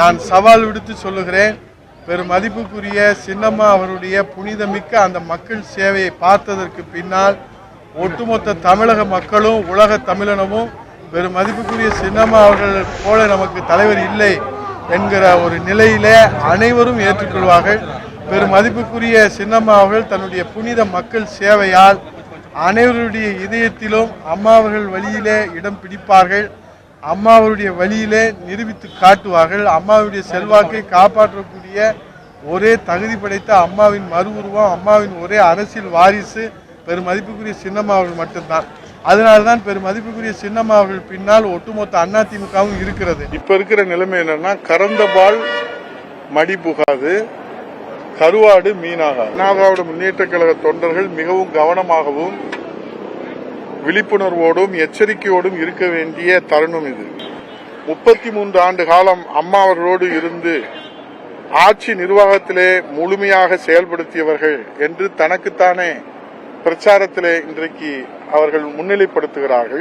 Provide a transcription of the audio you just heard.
நான் சவால் விடுத்து சொல்லுகிறேன். பெரும் மதிப்புக்குரிய சின்னம்மா அவருடைய புனிதமிக்க அந்த மக்கள் சேவையை பார்த்ததற்கு பின்னால் ஒட்டுமொத்த தமிழக மக்களும் உலக தமிழனமும் பெரும் மதிப்புக்குரிய சின்னம்மா அவர்கள் போல நமக்கு தலைவர் இல்லை என்கிற ஒரு நிலையிலே அனைவரும் ஏற்றுக்கொள்வார்கள். பெரும் மதிப்புக்குரிய சின்னம்மா அவர்கள் தன்னுடைய புனித மக்கள் சேவையால் அனைவருடைய இதயத்திலும் அம்மா அவர்கள் வழியிலே இடம் பிடிப்பார்கள். அம்மாவுடைய வழியிலே நிரூபித்து காட்டுவார்கள். அம்மாவுடைய செல்வாக்கை காப்பாற்றக்கூடிய ஒரே தகுதி படைத்த அம்மாவின் மறு உருவம் அம்மாவின் ஒரே அரசியல் வாரிசு பெருமதிப்புக்குரிய சின்னம்மா அவர்கள் மட்டும்தான். அதனால தான் பெரும் சின்னம்மா அவர்கள் பின்னால் ஒட்டுமொத்த அதிமுகவும் இருக்கிறது. இப்ப இருக்கிற நிலைமை என்னன்னா கறந்த பால் மடி புகாது கருவாடு மீனாகாது. திராவிட முன்னேற்ற கழக தொண்டர்கள் மிகவும் கவனமாகவும் விழிப்புணர்வோடும் எச்சரிக்கையோடும் இருக்க வேண்டிய தருணம் இது. முப்பத்தி மூன்று ஆண்டு காலம் அம்மா அவர்களோடு இருந்து ஆட்சி நிர்வாகத்திலே முழுமையாக செயல்படுத்தியவர்கள் என்று தனக்குத்தானே பிரச்சாரத்திலே இன்றைக்கு அவர்கள் முன்னிலைப்படுத்துகிறார்கள்.